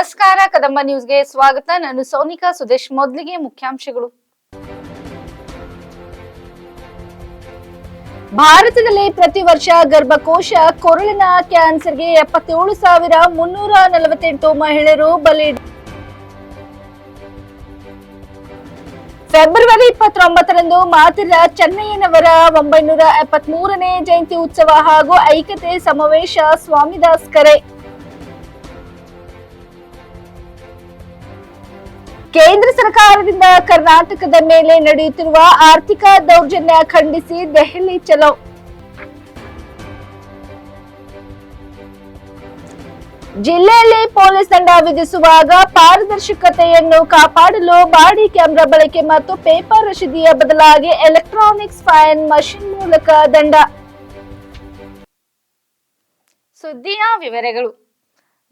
ನಮಸ್ಕಾರ, ಕದಂಬ ನ್ಯೂಸ್ಗೆ ಸ್ವಾಗತ. ನಾನು ಸೋನಿಕಾ ಸುದೇಶ್, ಮೊದಲಿಗೆ ಮುಖ್ಯಾಂಶಗಳು. ಭಾರತದಲ್ಲಿ ಪ್ರತಿ ವರ್ಷ ಗರ್ಭಕೋಶ ಕೊರಳಿನ ಕ್ಯಾನ್ಸರ್ಗೆ ಎಪ್ಪತ್ತೇಳು ಸಾವಿರ ಮುನ್ನೂರ ನಲವತ್ತೆಂಟು ಮಹಿಳೆಯರು ಬಲಿ ಫೆಬ್ರವರಿ ಇಪ್ಪತ್ತೊಂಬತ್ತರಂದು ಮಾತಿರ ಚೆನ್ನಯ್ಯನವರ ಒಂಬೈನೂರ ಎಪ್ಪತ್ಮೂರನೇ ಜಯಂತಿ ಉತ್ಸವ ಹಾಗೂ ಐಕ್ಯತೆ ಸಮಾವೇಶ ಸ್ವಾಮಿದಾಸ್ ಕರೆ. ಕೇಂದ್ರ ಸರ್ಕಾರದಿಂದ ಕರ್ನಾಟಕದ ಮೇಲೆ ನಡೆಯುತ್ತಿರುವ ಆರ್ಥಿಕ ದೌರ್ಜನ್ಯ ಖಂಡಿಸಿ ದೆಹಲಿ ಚಲೋ. ಜಿಲ್ಲೆಯಲ್ಲಿ ಪೊಲೀಸ್ ದಂಡ ವಿಧಿಸುವಾಗ ಪಾರದರ್ಶಕತೆಯನ್ನು ಕಾಪಾಡಲು ಬಾಡಿ ಕ್ಯಾಮೆರಾ ಬಳಕೆ ಮತ್ತು ಪೇಪರ್ ರಶೀದಿಯ ಬದಲಾಗಿ ಎಲೆಕ್ಟ್ರಾನಿಕ್ಸ್ ಫೈನ್ ಮಷಿನ್ ಮೂಲಕ ದಂಡ. ಸುದ್ದಿಯ ವಿವರಗಳು.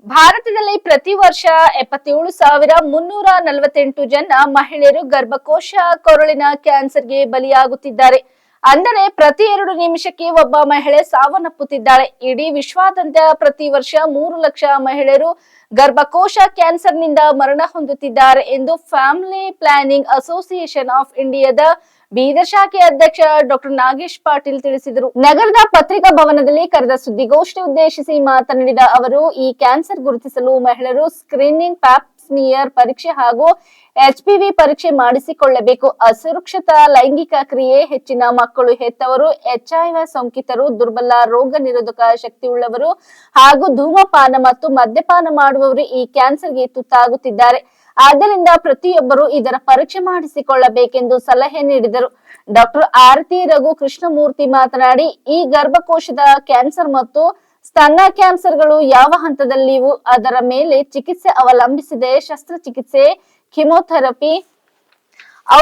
ಭಾರತದಲ್ಲಿ ಪ್ರತಿ ವರ್ಷ ಎಪ್ಪತ್ತೇಳು ಸಾವಿರ ಮುನ್ನೂರ ನಲವತ್ತೆಂಟು ಜನ ಮಹಿಳೆಯರು ಗರ್ಭಕೋಶ ಕೊರಳಿನ ಕ್ಯಾನ್ಸರ್ಗೆ ಬಲಿಯಾಗುತ್ತಿದ್ದಾರೆ. ಅಂದರೆ ಪ್ರತಿ ಎರಡು ನಿಮಿಷಕ್ಕೆ ಒಬ್ಬ ಮಹಿಳೆ ಸಾವನ್ನಪ್ಪುತ್ತಿದ್ದಾಳೆ. ಇಡೀ ವಿಶ್ವಾದ್ಯಂತ ಪ್ರತಿ ವರ್ಷ ಮೂರು ಲಕ್ಷ ಮಹಿಳೆಯರು ಗರ್ಭಕೋಶ ಕ್ಯಾನ್ಸರ್ನಿಂದ ಮರಣ ಹೊಂದುತ್ತಿದ್ದಾರೆ ಎಂದು ಫ್ಯಾಮಿಲಿ ಪ್ಲಾನಿಂಗ್ ಅಸೋಸಿಯೇಷನ್ ಆಫ್ ಇಂಡಿಯಾದ ಬೀದರ್ ಶಾಖೆ ಅಧ್ಯಕ್ಷ ಡಾಕ್ಟರ್ ನಾಗೇಶ್ ಪಾಟೀಲ್ ತಿಳಿಸಿದರು. ನಗರದ ಪತ್ರಿಕಾ ಭವನದಲ್ಲಿ ಕರೆದ ಸುದ್ದಿಗೋಷ್ಠಿ ಉದ್ದೇಶಿಸಿ ಮಾತನಾಡಿದ ಅವರು, ಈ ಕ್ಯಾನ್ಸರ್ ಗುರುತಿಸಲು ಮಹಿಳೆಯರು ಸ್ಕ್ರೀನಿಂಗ್ ಪ್ಯಾಪ್ಸ್ನಿಯರ್ ಪರೀಕ್ಷೆ ಹಾಗೂ ಎಚ್ಪಿವಿ ಪರೀಕ್ಷೆ ಮಾಡಿಸಿಕೊಳ್ಳಬೇಕು. ಅಸುರಕ್ಷಿತ ಲೈಂಗಿಕ ಕ್ರಿಯೆ ಹೆಚ್ಚಿನ ಮಕ್ಕಳು ಹೆತ್ತವರು, ಎಚ್ಐವಿ ಸೋಂಕಿತರು, ದುರ್ಬಲ ರೋಗ ನಿರೋಧಕ ಶಕ್ತಿಯುಳ್ಳವರು ಹಾಗೂ ಧೂಮಪಾನ ಮತ್ತು ಮದ್ಯಪಾನ ಮಾಡುವವರು ಈ ಕ್ಯಾನ್ಸರ್ಗೆ ತುತ್ತಾಗುತ್ತಿದ್ದಾರೆ. ಆದ್ದರಿಂದ ಪ್ರತಿಯೊಬ್ಬರು ಇದರ ಪರೀಕ್ಷೆ ಮಾಡಿಸಿಕೊಳ್ಳಬೇಕೆಂದು ಸಲಹೆ ನೀಡಿದರು. ಡಾಕ್ಟರ್ ಆರತಿ ರಘು ಕೃಷ್ಣಮೂರ್ತಿ ಮಾತನಾಡಿ, ಈ ಗರ್ಭಕೋಶದ ಕ್ಯಾನ್ಸರ್ ಮತ್ತು ಸ್ತನ ಕ್ಯಾನ್ಸರ್ಗಳು ಯಾವ ಹಂತದಲ್ಲಿವು, ಅದರ ಮೇಲೆ ಚಿಕಿತ್ಸೆ ಅವಲಂಬಿಸಿದೆ, ಶಸ್ತ್ರಚಿಕಿತ್ಸೆ, ಕಿಮೋಥೆರಪಿ,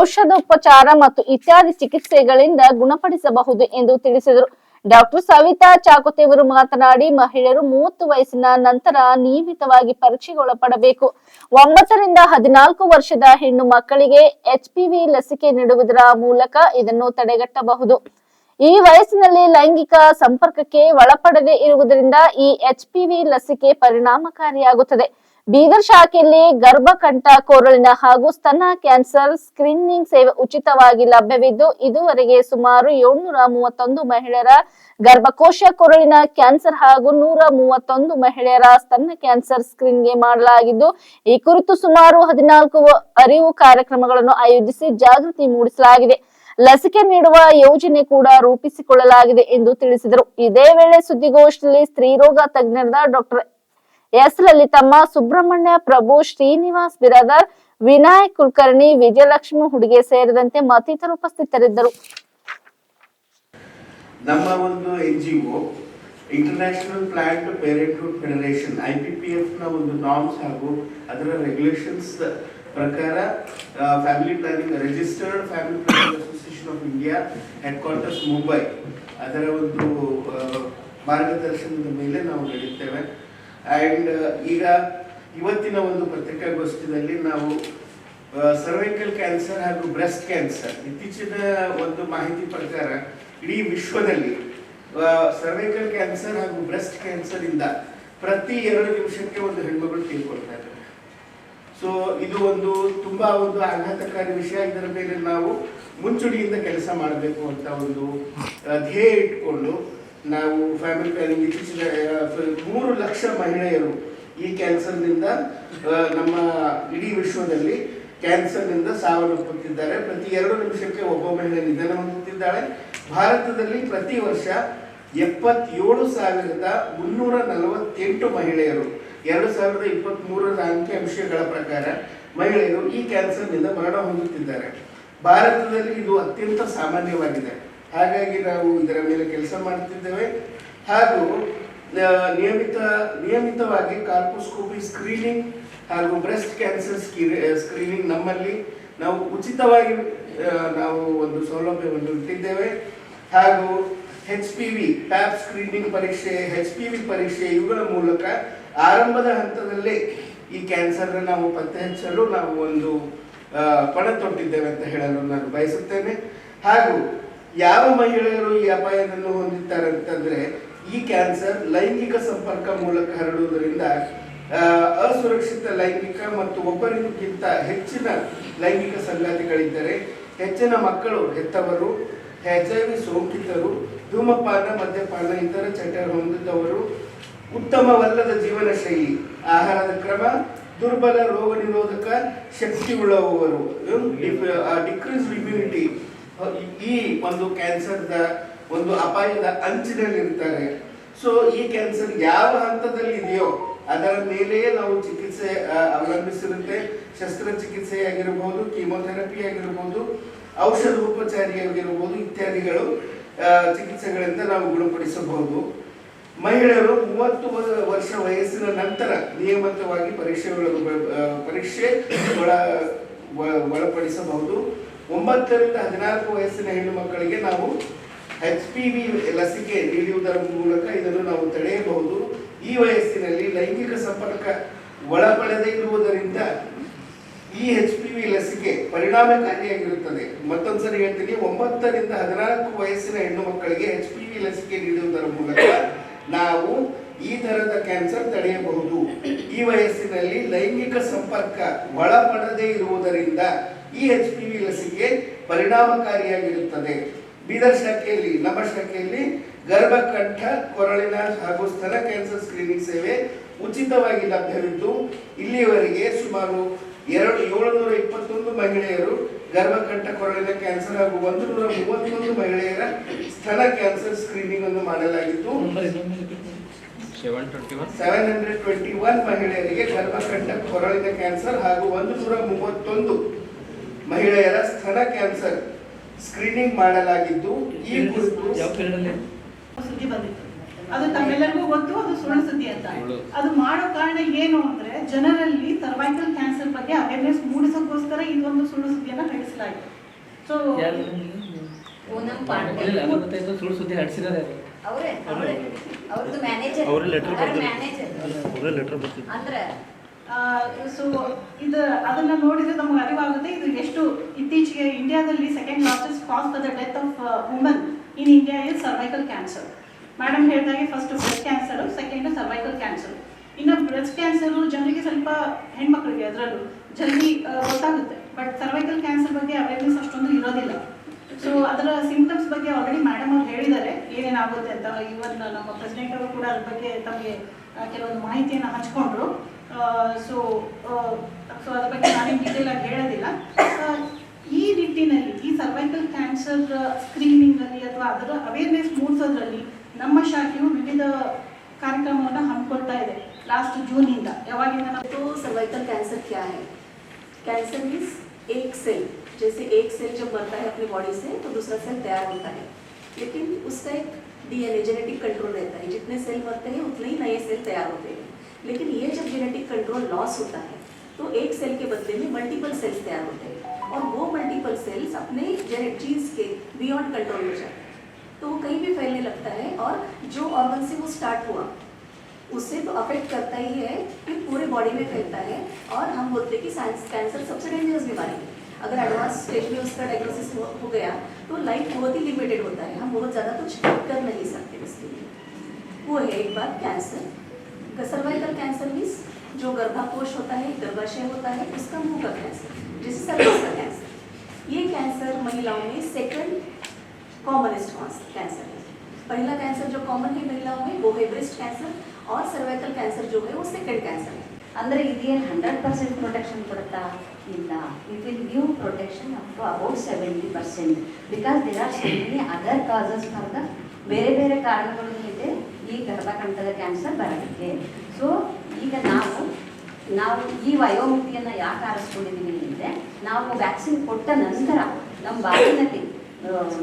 ಔಷಧೋಪಚಾರ ಮತ್ತು ಇತ್ಯಾದಿ ಚಿಕಿತ್ಸೆಗಳಿಂದ ಗುಣಪಡಿಸಬಹುದು ಎಂದು ತಿಳಿಸಿದರು. ಡಾಕ್ಟರ್ ಸವಿತಾ ಚಾಕೋತೆಯವರು ಮಾತನಾಡಿ, ಮಹಿಳೆಯರು ಮೂವತ್ತು ವಯಸ್ಸಿನ ನಂತರ ನಿಯಮಿತವಾಗಿ ಪರೀಕ್ಷೆಗೊಳಪಡಬೇಕು ಒಂಬತ್ತರಿಂದ ಹದಿನಾಲ್ಕು ವರ್ಷದ ಹೆಣ್ಣು ಮಕ್ಕಳಿಗೆ ಎಚ್ಪಿವಿ ಲಸಿಕೆ ನೀಡುವುದರ ಮೂಲಕ ಇದನ್ನು ತಡೆಗಟ್ಟಬಹುದು. ಈ ವಯಸ್ಸಿನಲ್ಲಿ ಲೈಂಗಿಕ ಸಂಪರ್ಕಕ್ಕೆ ಒಳಪಡದೇ ಇರುವುದರಿಂದ ಈ ಎಚ್ಪಿವಿ ಲಸಿಕೆ ಪರಿಣಾಮಕಾರಿಯಾಗುತ್ತದೆ. ಬೀದರ್ ಶಾಖೆಯಲ್ಲಿ ಗರ್ಭಕಂಠ ಕೋರಳಿನ ಹಾಗೂ ಸ್ತನ ಕ್ಯಾನ್ಸರ್ ಸ್ಕ್ರೀನಿಂಗ್ ಸೇವೆ ಉಚಿತವಾಗಿ ಲಭ್ಯವಿದ್ದು, ಇದುವರೆಗೆ ಸುಮಾರು ಏಳ್ನೂರ ಮೂವತ್ತೊಂದು ಮಹಿಳೆಯರ ಗರ್ಭಕೋಶ ಕೊರಳಿನ ಕ್ಯಾನ್ಸರ್ ಹಾಗೂ ನೂರ ಮೂವತ್ತೊಂದು ಮಹಿಳೆಯರ ಸ್ತನ ಕ್ಯಾನ್ಸರ್ ಸ್ಕ್ರೀನ್ಗೆ ಮಾಡಲಾಗಿದ್ದು, ಈ ಕುರಿತು ಸುಮಾರು ಹದಿನಾಲ್ಕು ಅರಿವು ಕಾರ್ಯಕ್ರಮಗಳನ್ನು ಆಯೋಜಿಸಿ ಜಾಗೃತಿ ಮೂಡಿಸಲಾಗಿದೆ. ಲಸಿಕೆ ನೀಡುವ ಯೋಜನೆ ಕೂಡ ರೂಪಿಸಿಕೊಳ್ಳಲಾಗಿದೆ ಎಂದು ತಿಳಿಸಿದರು. ಇದೇ ವೇಳೆ ಸುದ್ದಿಗೋಷ್ಠಿಯಲ್ಲಿ ಸ್ತ್ರೀರೋಗ ತಜ್ಞರಾದ ಡಾಕ್ಟರ್ ಎಸ್ ಲಲಿತಮ್ಮ, ಸುಬ್ರಹ್ಮಣ್ಯ, ಪ್ರಭು, ಶ್ರೀನಿವಾಸ್, ಬಿರಾದರ್, ವಿನಾಯಕ್ ಕುಲಕರ್ಣಿ, ವಿಜಯಲಕ್ಷ್ಮಿ ಹುಡುಗೆ ಸೇರಿದಂತೆ ಮತ್ತಿತರ ಉಪಸ್ಥಿತರಿದ್ದರು. ನಮ್ಮ ಒಂದು N G O international planned parenthood federation I P P ಎಫ್ನ ಒಂದು ನಾರ್ಮ್ಸ್ ಹಾಗೂ ಅದರ ರೆಗ್ಯುಲೇಷನ್ಸ್ ಪ್ರಕಾರ family planning registered family planning association of India headquarters Mumbai ಅದರ ಒಂದು ಮಾರ್ಗದರ್ಶನದ ಮೇಲೆ ನಾವು ನಡೀತೇವೆ. ಆ್ಯಂಡ್ ಈಗ ಇವತ್ತಿನ ಒಂದು ಪತ್ರಿಕಾಗೋಷ್ಠಿಯಲ್ಲಿ ನಾವು ಸರ್ವೈಕಲ್ ಕ್ಯಾನ್ಸರ್ ಹಾಗೂ ಬ್ರೆಸ್ಟ್ ಕ್ಯಾನ್ಸರ್ ಇತ್ತೀಚಿನ ಒಂದು ಮಾಹಿತಿ ಪ್ರಕಾರ ಇಡೀ ವಿಶ್ವದಲ್ಲಿ ಸರ್ವೈಕಲ್ ಕ್ಯಾನ್ಸರ್ ಹಾಗೂ ಬ್ರೆಸ್ಟ್ ಕ್ಯಾನ್ಸರ್ ಇಂದ ಪ್ರತಿ ಎರಡು ನಿಮಿಷಕ್ಕೆ ಒಂದು ಹೆಣ್ಮಗಳು ತಿಳ್ಕೊಳ್ತಾ ಇದ್ದಾರೆ. ಸೊ ಇದು ಒಂದು ತುಂಬಾ ಒಂದು ಆಘಾತಕಾರಿ ವಿಷಯ. ಇದರ ಮೇಲೆ ನಾವು ಮುಂಚೂಣಿಯಿಂದ ಕೆಲಸ ಮಾಡಬೇಕು ಅಂತ ಒಂದು ಧ್ಯೇಯ ಇಟ್ಕೊಂಡು ನಾವು ಫ್ಯಾಮಿಲಿ ಪ್ಲಾನಿಂಗ್ ಇತ್ತೀಚಿನ ಮೂರು ಲಕ್ಷ ಮಹಿಳೆಯರು ಈ ಕ್ಯಾನ್ಸರ್ನಿಂದ ನಮ್ಮ ಇಡೀ ವಿಶ್ವದಲ್ಲಿ ಕ್ಯಾನ್ಸರ್ನಿಂದ ಸಾವನ್ನಪ್ಪುತ್ತಿದ್ದಾರೆ ಪ್ರತಿ ಎರಡು ನಿಮಿಷಕ್ಕೆ ಒಬ್ಬ ಮಹಿಳೆ ನಿಧನ ಹೊಂದುತ್ತಿದ್ದಾಳೆ. ಭಾರತದಲ್ಲಿ ಪ್ರತಿ ವರ್ಷ ಎಪ್ಪತ್ತೇಳು ಸಾವಿರದ ಮುನ್ನೂರ ನಲವತ್ತೆಂಟು ಮಹಿಳೆಯರು, ಎರಡು ಸಾವಿರದ ಮೂರರ ಅಂಕಿಅಂಶಗಳ ಪ್ರಕಾರ ಮಹಿಳೆಯರು ಈ ಕ್ಯಾನ್ಸರ್ನಿಂದ ಮರಣ ಹೊಂದುತ್ತಿದ್ದಾರೆ. ಭಾರತದಲ್ಲಿ ಇದು ಅತ್ಯಂತ ಸಾಮಾನ್ಯವಾಗಿದೆ. ಹಾಗಾಗಿ ನಾವು ಇದರ ಮೇಲೆ ಕೆಲಸ ಮಾಡುತ್ತಿದ್ದೇವೆ. ಹಾಗೂ ನಿಯಮಿತ, ನಿಯಮಿತವಾಗಿ ಕಾರ್ಪೋಸ್ಕೋಪಿ ಸ್ಕ್ರೀನಿಂಗ್ ಹಾಗೂ ಬ್ರೆಸ್ಟ್ ಕ್ಯಾನ್ಸರ್ ಸ್ಕ್ರೀನಿಂಗ್ ನಮ್ಮಲ್ಲಿ ನಾವು ಉಚಿತವಾಗಿ ನಾವು ಒಂದು ಸೌಲಭ್ಯವನ್ನು ಇಟ್ಟಿದ್ದೇವೆ. ಹಾಗೂ H P V pap screening ಪರೀಕ್ಷೆ ಹೆಚ್ ಪಿ ವಿ ಪರೀಕ್ಷೆ ಇವುಗಳ ಮೂಲಕ ಆರಂಭದ ಹಂತದಲ್ಲೇ ಈ ಕ್ಯಾನ್ಸರ್ ನಾವು ಪತ್ತೆ ಹಚ್ಚಲು ನಾವು ಒಂದು ಪಣ ತೊಟ್ಟಿದ್ದೇವೆ ಅಂತ ಹೇಳಲು ನಾನು ಬಯಸುತ್ತೇನೆ. ಹಾಗೂ ಯಾವ ಮಹಿಳೆಯರು ಈ ಅಪಾಯವನ್ನು ಹೊಂದಿದ್ದಾರೆ ಅಂತಂದ್ರೆ ಈ ಕ್ಯಾನ್ಸರ್ ಲೈಂಗಿಕ ಸಂಪರ್ಕ ಮೂಲಕ ಹರಡುವುದರಿಂದ ಅಸುರಕ್ಷಿತ ಲೈಂಗಿಕ ಮತ್ತು ಒಬ್ಬರಿಗಿಂತ ಹೆಚ್ಚಿನ ಲೈಂಗಿಕ ಸಂಗಾತಿಗಳಿದ್ದರೆ ಹೆಚ್ಚಿನ ಮಕ್ಕಳು ಹೆತ್ತವರು ಎಚ್ ಐ ವಿ ಸೋಂಕಿತರು ಧೂಮಪಾನ ಮದ್ಯಪಾನ ಇತರ ಚಟ ಹೊಂದಿದವರು ಉತ್ತಮವಲ್ಲದ ಜೀವನ ಶೈಲಿ ಆಹಾರದ ಕ್ರಮ ದುರ್ಬಲ ರೋಗ ನಿರೋಧಕ ಶಕ್ತಿ ಉಳ್ಳವರು ಡಿಕ್ರೀಸ್ ಇಮ್ಯುನಿಟಿ ಈ ಒಂದು ಕ್ಯಾನ್ಸರ್ದ ಒಂದು ಅಪಾಯದ ಅಂಚಿನಲ್ಲಿರ್ತಾರೆ. ಸೊ ಈ ಕ್ಯಾನ್ಸರ್ ಯಾವ ಹಂತದಲ್ಲಿ ಇದೆಯೋ ಅದರ ಮೇಲೆಯೇ ನಾವು ಚಿಕಿತ್ಸೆ ಅವಲಂಬಿಸಿರುತ್ತೆ. ಶಸ್ತ್ರಚಿಕಿತ್ಸೆ ಆಗಿರಬಹುದು ಕೀಮೋಥೆರಪಿ ಆಗಿರಬಹುದು ಔಷಧೋಪಚಾರಿಯಾಗಿರಬಹುದು ಇತ್ಯಾದಿಗಳು ಚಿಕಿತ್ಸೆಗಳಿಂದ ನಾವು ಗುಣಪಡಿಸಬಹುದು. ಮಹಿಳೆಯರು ಮೂವತ್ತು ವರ್ಷ ವಯಸ್ಸಿನ ನಂತರ ನಿಯಮಿತವಾಗಿ ಪರೀಕ್ಷೆಗಳು ಪರೀಕ್ಷೆ ಒಳ ಒಳಪಡಿಸಬಹುದು. ಒಂಬತ್ತರಿಂದ ಹದಿನಾಲ್ಕು ವಯಸ್ಸಿನ ಹೆಣ್ಣು ಮಕ್ಕಳಿಗೆ ನಾವು ಎಚ್ ಪಿ ವಿ ಲಸಿಕೆ ನೀಡುವುದರ ಮೂಲಕ ಇದನ್ನು ನಾವು ತಡೆಯಬಹುದು. ಈ ವಯಸ್ಸಿನಲ್ಲಿ ಲೈಂಗಿಕ ಸಂಪರ್ಕ ಒಳಪಡದೇ ಇರುವುದರಿಂದ ಈ ಎಚ್ ಪಿ ವಿ ಲಸಿಕೆ ಪರಿಣಾಮಕಾರಿಯಾಗಿರುತ್ತದೆ. ಮತ್ತೊಂದ್ಸರಿ ಹೇಳ್ತೀನಿ, ಒಂಬತ್ತರಿಂದ ಹದಿನಾಲ್ಕು ವಯಸ್ಸಿನ ಹೆಣ್ಣು ಮಕ್ಕಳಿಗೆ ಎಚ್ ಪಿ ವಿ ಲಸಿಕೆ ನೀಡುವುದರ ಮೂಲಕ ನಾವು ಈ ತರಹದ ಕ್ಯಾನ್ಸರ್ ತಡೆಯಬಹುದು. ಈ ವಯಸ್ಸಿನಲ್ಲಿ ಲೈಂಗಿಕ ಸಂಪರ್ಕ ಒಳಪಡದೇ ಇರುವುದರಿಂದ ಈ ಎಚ್ ಪಿ ವಿ ಲಸಿಕೆ ಪರಿಣಾಮಕಾರಿಯಾಗಿರುತ್ತದೆ. ಬೀದರ್ ಶಾಖೆಯಲ್ಲಿ ನಮ್ಮ ಶಾಖೆಯಲ್ಲಿ ಗರ್ಭಕಂಠ ಕೊರಳಿನ ಹಾಗೂ ಸ್ತನ ಕ್ಯಾನ್ಸರ್ ಸ್ಕ್ರೀನಿಂಗ್ ಸೇವೆ ಉಚಿತವಾಗಿ ಲಭ್ಯವಿದ್ದು ಇಲ್ಲಿಯವರೆಗೆ ಸುಮಾರು ಎರಡು ಏಳುನೂರ ಇಪ್ಪತ್ತೊಂದು ಮಹಿಳೆಯರು ಗರ್ಭಕಂಠ ಕೊರಳಿನ ಕ್ಯಾನ್ಸರ್ ಹಾಗೂ ಒಂದು ನೂರ ಮೂವತ್ತೊಂದು ಮಹಿಳೆಯರ ಸ್ತನ ಕ್ಯಾನ್ಸರ್ ಸ್ಕ್ರೀನಿಂಗ್ ಅನ್ನು ಮಾಡಲಾಗಿದ್ದು ಸೆವೆನ್ ಹಂಡ್ರೆಡ್ ಟ್ವೆಂಟಿ ಒನ್ ಮಹಿಳೆಯರಿಗೆ ಗರ್ಭಕಂಠ ಕೊರಳಿನ ಕ್ಯಾನ್ಸರ್ ಹಾಗೂ ಒಂದು ನೂರ ಮೂವತ್ತೊಂದು ಮಹಿಳೆಯರ ಸ್ತನ ಕ್ಯಾನ್ಸರ್ ಸ್ಕ್ರೀನಿಂಗ್ ಮಾಡಲಾಗಿದ್ದು ಈ ಕುರಿತು ಸುದ್ದಿ ಬಂದಿತ್ತು. ಅದು ತಮ್ಮೆಲ್ಲರಿಗೂ ಗೊತ್ತು ಅದು ಸುಳ್ಳು ಸುದ್ದಿ ಅಂತ ಅದು ಮಾಡೋ ಕಾರಣ ಏನು ಅಂದ್ರೆ ಜನರಲ್ಲಿ ಸರ್ವೈಕಲ್ ಕ್ಯಾನ್ಸರ್ ಬಗ್ಗೆ ಅವೇರ್ನೆಸ್ ಮೂಡಿಸೋಕ್ಕೋಸ್ಕರ ಇದೊಂದು ಸುಳ್ಳು ಸುದ್ದಿಯನ್ನ ನಡೆಸಲಾಯಿತು ಸೊ ಸುಳ್ಳು ಸುದ್ದಿ ಹಡಿಸಿರೋದೇ ಅದು ಅವರೇ ಅವರೇ. ಅವ್ರದ್ದು ಮ್ಯಾನೇಜರ್ ಅವರೇ. ಲೆಟರ್ ಅವರೇ ಲೆಟರ್ ಬರ್ತಿದ್ರು ಅಂದ್ರೆ ಸೊ ಇದು ಅದನ್ನ ನೋಡಿದ್ರೆ ನಮ್ಗೆ ಅರಿವಾಗುತ್ತೆ. ಇದು ಎಷ್ಟು ಇತ್ತೀಚೆಗೆ ಇಂಡಿಯಾದಲ್ಲಿ second largest cause for the death of woman in India is cervical cancer madam ಹೇಳಿದಾಗೆ first breast cancer second cervical cancer ಇನ್ನು ಬ್ರೆಸ್ಟ್ ಕ್ಯಾನ್ಸರ್ ಜನರಿಗೆ ಸ್ವಲ್ಪ ಹೆಣ್ಮಕ್ಳಿಗೆ ಅದರಲ್ಲೂ ಜಲ್ದಿ ಗೊತ್ತಾಗುತ್ತೆ. ಬಟ್ ಸರ್ವೈಕಲ್ ಕ್ಯಾನ್ಸರ್ ಬಗ್ಗೆ ಅವೇರ್ನೆಸ್ ಅಷ್ಟೊಂದು ಇರೋದಿಲ್ಲ. ಸೊ ಅದರ ಸಿಂಪ್ಟಮ್ಸ್ ಬಗ್ಗೆ ಆಲ್ರೆಡಿ ಮೇಡಮ್ ಅವ್ರು ಹೇಳಿದ್ದಾರೆ. ಏನೇನಾಗುತ್ತೆ ಅಂತ ಇವನ್ ನಮ್ಮ ಪ್ರೆಸಿಡೆಂಟ್ ಅವರು ಕೂಡ ಅದ್ರ ಬಗ್ಗೆ ತಮಗೆ ಕೆಲವೊಂದು ಮಾಹಿತಿಯನ್ನು ಹಂಚ್ಕೊಂಡ್ರು. ಸೊ ಸೊ ಅದ್ರ ಬಗ್ಗೆ ನಾನೇನು ಡೀಟೇಲ್ ಆಗಿ ಹೇಳೋದಿಲ್ಲ ಆ, ಈ ನಿಟ್ಟಿನಲ್ಲಿ ಈ ಸರ್ವೈಕಲ್ ಕ್ಯಾನ್ಸರ್ ಸ್ಕ್ರೀನಿಂಗ್ ಅಲ್ಲಿ ಅಥವಾ ಅದರ ಅವೇರ್ನೆಸ್ ಮೂಡಿಸೋದ್ರಲ್ಲಿ ನಮ್ಮ ಶಾಖೆಯು ವಿವಿಧ ಕಾರ್ಯಕ್ರಮವನ್ನು ಹಮ್ಮಿಕೊಳ್ತಾ ಇದೆ ಲಾಸ್ಟ್ ಜೂನಿಂದ ಯಾವಾಗಿಂದ ನಾವು तो सर्वाइकल कैंसर क्या है कैंसर मीन्स एक सेल जैसे एक सेल जब बनता है अपनी बॉडी से तो दूसरा सेल तैयार होता है लेकिन उसका एक डीएनए जेनेटिक कंट्रोल रहता है जितने सेल बनते हैं उतने ही नए सेल तैयार होते हैं लेकिन ये जब जेनेटिक कंट्रोल लॉस होता है तो एक सेल के बदले में मल्टीपल सेल्स तैयार होते हैं और वो मल्टीपल सेल्स अपने जेनेट जीन्स के बियॉन्ड कंट्रोल हो जाते हैं। तो वो कहीं भी फैलने लगता है और जो ऑर्गन से वो स्टार्ट हुआ उससे तो अफेक्ट करता ही है फिर पूरे बॉडी में फैलता है और हम बोलते हैं कि कैंसर सबसे डेंजरस बीमारी है। अगर एडवांस स्टेज में उसका डायग्नोसिस हो, गया तो लाइफ बहुत ही लिमिटेड होता है। हम बहुत ज़्यादा कुछ कर नहीं सकते इसके लिए। वो है एक बात cancer सर्वाइकल कैंसर मीन्स जो गर्भाकोश होता है गर्भाशय होता है उसका मुंह का कैंसर जिसे सर्विस का कैंसर ये कैंसर महिलाओं में सेकंड कॉमनेस्ट कैंसर है पहला कैंसर जो कॉमन है महिलाओं में वो है ब्रेस्ट कैंसर और सर्वाइकल कैंसर जो है वो सेकंड कैंसर है ಅಂದ್ರೆ ಇದೇನು ಹಂಡ್ರೆಡ್ ಪರ್ಸೆಂಟ್ ಪ್ರೊಟೆಕ್ಷನ್ ಕೊಡುತ್ತಾ ಇಲ್ಲ it will give protection up to about seventy percent because there are so many other causes for the ಬೇರೆ ಬೇರೆ ಕಾರಣಗಳಿದೆ ಈ ಗರ್ಭಕಂಠದ ಕ್ಯಾನ್ಸರ್ ಬರೋದಕ್ಕೆ ಸೊ ಈಗ ನಾವು ನಾವು ಈ ವಯೋಮಿತಿಯನ್ನು ಯಾಕೆ ಆರಿಸ್ಕೊಂಡಿದ್ದೀವಿ ಅಂದರೆ, ನಾವು ವ್ಯಾಕ್ಸಿನ್ ಕೊಟ್ಟ ನಂತರ ನಮ್ಮ ಬಾಡಿನಲ್ಲಿ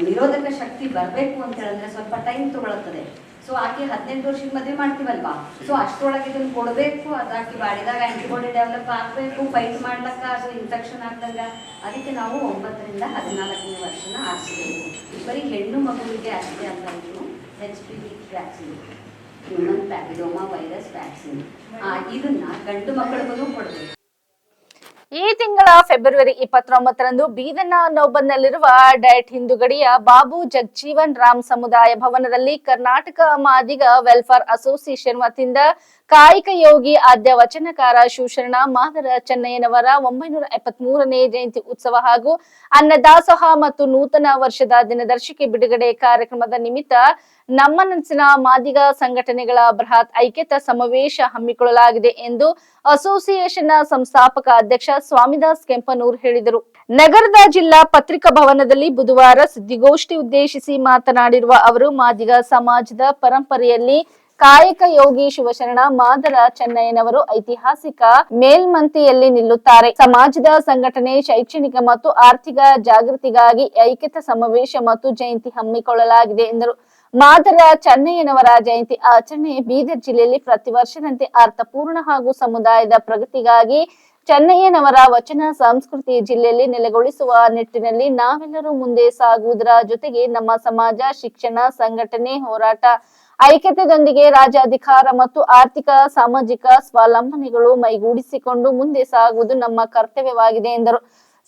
ನಿರೋಧಕ ಶಕ್ತಿ ಬರಬೇಕು ಅಂತ ಹೇಳಿದ್ರೆ ಸ್ವಲ್ಪ ಟೈಮ್ ತಗೊಳ್ಳುತ್ತದೆ ಸೊ ಆಕೆ ಹದಿನೆಂಟು ವರ್ಷಕ್ಕೆ ಮದುವೆ ಮಾಡ್ತೀವಲ್ವಾ? ಸೊ ಅಷ್ಟರೊಳಗೆ ಇದನ್ನು ಕೊಡಬೇಕು, ಅದಾಕಿ ಬಾಡಿದಾಗ ಆ್ಯಂಟಿಬಾಡಿ ಡೆವಲಪ್ ಆಗಬೇಕು ಫೈಟ್ ಮಾಡ್ಲಕ್ಕ, ಅದು ಇನ್ಫೆಕ್ಷನ್ ಆಗ್ದಂಗ. ಅದಕ್ಕೆ ನಾವು ಒಂಬತ್ತರಿಂದ ಹದಿನಾಲ್ಕನೇ ವರ್ಷನ ಆರಿಸಬೇಕು. ಬರೀ ಹೆಣ್ಣು ಮಗುವಿಗೆ ಅಷ್ಟೇ ಅಂತ ಇದು H P V vaccine human papilloma virus vaccine ಇದನ್ನ ಗಂಡು ಮಕ್ಕಳಿಗೂ ಕೊಡಬೇಕು. ಈ ತಿಂಗಳ ಫೆಬ್ರವರಿ ಇಪ್ಪತ್ತೊಂಬತ್ತರಂದು ಬೀದನ ನೌಬನ್ನಲ್ಲಿರುವ ಡಯಟ್ ಹಿಂದುಗಡಿಯ ಬಾಬು ಜಗಜೀವನ್ ರಾಮ್ ಸಮುದಾಯ ಭವನದಲ್ಲಿ ಕರ್ನಾಟಕ ಮಾದಿಗ ವೆಲ್ಫೇರ್ ಅಸೋಸಿಯೇಷನ್ ವತಿಯಿಂದ ಕಾಯಿಕ ಯೋಗಿ ಆದ್ಯ ವಚನಕಾರ ಶಿವಶರಣ ಮಾದರ ಚೆನ್ನಯ್ಯನವರ ಒಂಬೈನೂರ ಎಪ್ಪತ್ ಮೂರನೇ ಜಯಂತಿ ಉತ್ಸವ ಹಾಗೂ ಅನ್ನದಾಸೋಹ ಮತ್ತು ನೂತನ ವರ್ಷದ ದಿನದರ್ಶಿಕೆ ಬಿಡುಗಡೆ ಕಾರ್ಯಕ್ರಮದ ನಿಮಿತ್ತ ನಮ್ಮ ನನಸಿನ ಮಾದಿಗ ಸಂಘಟನೆಗಳ ಬೃಹತ್ ಐಕ್ಯತಾ ಸಮಾವೇಶ ಹಮ್ಮಿಕೊಳ್ಳಲಾಗಿದೆ ಎಂದು ಅಸೋಸಿಯೇಷನ್ನ ಸಂಸ್ಥಾಪಕ ಅಧ್ಯಕ್ಷ ಸ್ವಾಮಿದಾಸ್ ಕೆಂಪನೂರ್ ಹೇಳಿದರು. ನಗರದ ಜಿಲ್ಲಾ ಪತ್ರಿಕಾ ಭವನದಲ್ಲಿ ಬುಧವಾರ ಸುದ್ದಿಗೋಷ್ಠಿ ಉದ್ದೇಶಿಸಿ ಮಾತನಾಡಿರುವ ಅವರು, ಮಾದಿಗ ಸಮಾಜದ ಪರಂಪರೆಯಲ್ಲಿ ಕಾಯಕ ಯೋಗಿ ಶಿವಶರಣ ಮಾದರ ಚೆನ್ನಯ್ಯನವರು ಐತಿಹಾಸಿಕ ಮೇಲ್ಮಂತಿಯಲ್ಲಿ ನಿಲ್ಲುತ್ತಾರೆ. ಸಮಾಜದ ಸಂಘಟನೆ, ಶೈಕ್ಷಣಿಕ ಮತ್ತು ಆರ್ಥಿಕ ಜಾಗೃತಿಗಾಗಿ ಐಕ್ಯತಾ ಸಮಾವೇಶ ಮತ್ತು ಜಯಂತಿ ಹಮ್ಮಿಕೊಳ್ಳಲಾಗಿದೆ ಎಂದರು. ಮಾದರ ಚೆನ್ನಯ್ಯನವರ ಜಯಂತಿ ಆಚರಣೆ ಬೀದರ್ ಜಿಲ್ಲೆಯಲ್ಲಿ ಪ್ರತಿ ವರ್ಷದಂತೆ ಅರ್ಥಪೂರ್ಣ ಹಾಗೂ ಸಮುದಾಯದ ಪ್ರಗತಿಗಾಗಿ ಚೆನ್ನಯ್ಯನವರ ವಚನ ಸಂಸ್ಕೃತಿ ಜಿಲ್ಲೆಯಲ್ಲಿ ನೆಲೆಗೊಳಿಸುವ ನಿಟ್ಟಿನಲ್ಲಿ ನಾವೆಲ್ಲರೂ ಮುಂದೆ ಸಾಗುವುದರ ಜೊತೆಗೆ ನಮ್ಮ ಸಮಾಜ, ಶಿಕ್ಷಣ, ಸಂಘಟನೆ, ಹೋರಾಟ ಐಕ್ಯತೆಯೊಂದಿಗೆ ರಾಜ್ಯಾಧಿಕಾರ ಮತ್ತು ಆರ್ಥಿಕ, ಸಾಮಾಜಿಕ ಸ್ವಾವಲಂಬನೆಗಳು ಮೈಗೂಡಿಸಿಕೊಂಡು ಮುಂದೆ ಸಾಗುವುದು ನಮ್ಮ ಕರ್ತವ್ಯವಾಗಿದೆ ಎಂದರು.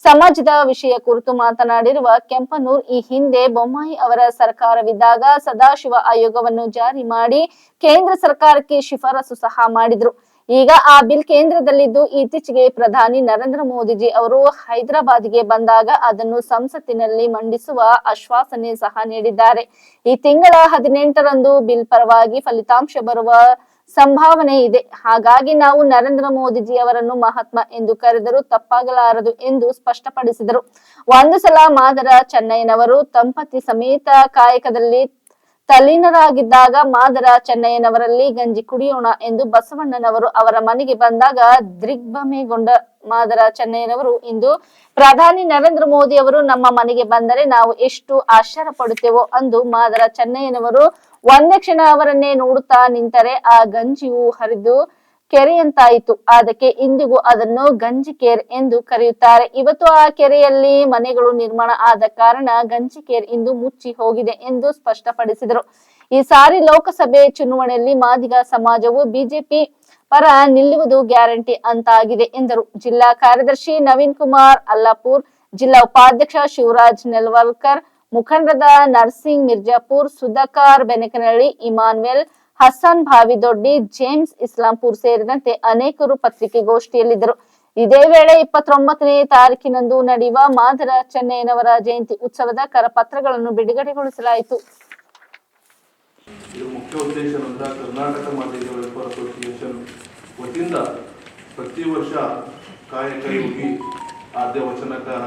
ಸಮಾಜದ ವಿಷಯ ಕುರಿತು ಮಾತನಾಡಿರುವ ಕೆಂಪನೂರ್, ಈ ಹಿಂದೆ ಬೊಮ್ಮಾಯಿ ಅವರ ಸರ್ಕಾರವಿದ್ದಾಗ ಸದಾಶಿವ ಆಯೋಗವನ್ನು ಜಾರಿ ಮಾಡಿ ಕೇಂದ್ರ ಸರ್ಕಾರಕ್ಕೆ ಶಿಫಾರಸು ಸಹ ಮಾಡಿದ್ರು. ಈಗ ಆ ಬಿಲ್ ಕೇಂದ್ರದಲ್ಲಿದ್ದು ಇತ್ತೀಚೆಗೆ ಪ್ರಧಾನಿ ನರೇಂದ್ರ ಮೋದಿಜಿ ಅವರು ಹೈದರಾಬಾದ್ಗೆ ಬಂದಾಗ ಅದನ್ನು ಸಂಸತ್ತಿನಲ್ಲಿ ಮಂಡಿಸುವ ಆಶ್ವಾಸನೆ ಸಹ ನೀಡಿದ್ದಾರೆ. ಈ ತಿಂಗಳ ಹದಿನೆಂಟರಂದು ಬಿಲ್ ಪರವಾಗಿ ಫಲಿತಾಂಶ ಬರುವ ಸಂಭಾವನೆ ಇದೆ. ಹಾಗಾಗಿ ನಾವು ನರೇಂದ್ರ ಮೋದಿಜಿ ಅವರನ್ನು ಮಹಾತ್ಮ ಎಂದು ಕರೆದರೂ ತಪ್ಪಾಗಲಾರದು ಎಂದು ಸ್ಪಷ್ಟಪಡಿಸಿದರು. ಒಂದು ಸಲ ಮಾದರ ಚೆನ್ನೈನವರು ತಂಪತಿ ಸಮೇತ ಕಾಯಕದಲ್ಲಿ ತಲ್ಲೀನರಾಗಿದ್ದಾಗ ಮಾದರ ಚೆನ್ನಯ್ಯನವರಲ್ಲಿ ಗಂಜಿ ಕುಡಿಯೋಣ ಎಂದು ಬಸವಣ್ಣನವರು ಅವರ ಮನೆಗೆ ಬಂದಾಗ ದಿಗ್ಭ್ರಮೆಗೊಂಡ ಮಾದರ ಚೆನ್ನಯ್ಯನವರು ಇಂದು, ಪ್ರಧಾನಿ ನರೇಂದ್ರ ಮೋದಿ ಅವರು ನಮ್ಮ ಮನೆಗೆ ಬಂದರೆ ನಾವು ಎಷ್ಟು ಆಶ್ಚರ್ಯ ಪಡುತ್ತೇವೋ ಅಂದು ಮಾದರ ಚೆನ್ನಯ್ಯನವರು, ಒಂದೇ ಕ್ಷಣ ಅವರನ್ನೇ ನೋಡುತ್ತಾ ನಿಂತರೆ ಆ ಗಂಜಿಯು ಹರಿದು ಕೆರೆಯಂತಾಯಿತು. ಅದಕ್ಕೆ ಇಂದಿಗೂ ಅದನ್ನು ಗಂಜಿ ಕೆರೆ ಎಂದು ಕರೆಯುತ್ತಾರೆ. ಇವತ್ತು ಆ ಕೆರೆಯಲ್ಲಿ ಮನೆಗಳು ನಿರ್ಮಾಣ ಆದ ಕಾರಣ ಗಂಜಿ ಕೇರ್ ಇಂದು ಮುಚ್ಚಿ ಹೋಗಿದೆ ಎಂದು ಸ್ಪಷ್ಟಪಡಿಸಿದರು. ಈ ಸಾರಿ ಲೋಕಸಭೆ ಚುನಾವಣೆಯಲ್ಲಿ ಮಾದಿಗ ಸಮಾಜವು ಬಿಜೆಪಿ ಪರ ನಿಲ್ಲುವುದು ಗ್ಯಾರಂಟಿ ಅಂತಾಗಿದೆ ಎಂದರು. ಜಿಲ್ಲಾ ಕಾರ್ಯದರ್ಶಿ ನವೀನ್ ಕುಮಾರ್ ಅಲ್ಲಾಪುರ್, ಜಿಲ್ಲಾ ಉಪಾಧ್ಯಕ್ಷ ಶಿವರಾಜ್ ನೆಲ್ವಲ್ಕರ್ ಮುಖಂಡದ ನರ್ಸಿಂಗ್ ಮಿರ್ಜಾಪುರ್, ಸುಧಾಕರ್ ಬೆನಕನಹಳ್ಳಿ, ಇಮಾನ್ವೆಲ್ ಹಸನ್ ಭಾವಿದೊಡ್ಡಿ ಜೇಮ್ಸ್ ಇಸ್ಲಾಂಪುರ್ ಸೇರಿದಂತೆ ಅನೇಕರು ಪತ್ರಿಕೆಗೋಷ್ಠಿಯಲ್ಲಿದ್ದರು. ಇದೇ ವೇಳೆ ಇಪ್ಪತ್ತೊಂಬತ್ತನೇ ತಾರೀಕಿನಂದು ನಡೆಯುವ ಮಾದರ ಚೆನ್ನಯ್ಯನವರ ಜಯಂತಿ ಉತ್ಸವದ ಕರಪತ್ರಗಳನ್ನು ಬಿಡುಗಡೆಗೊಳಿಸಲಾಯಿತು. ಮುಖ್ಯ ಕರ್ನಾಟಕ ಪ್ರತಿ ವರ್ಷ ಕಾಯಕ ಯೋಗಿ ಆದ್ಯ ವಚನಕಾರ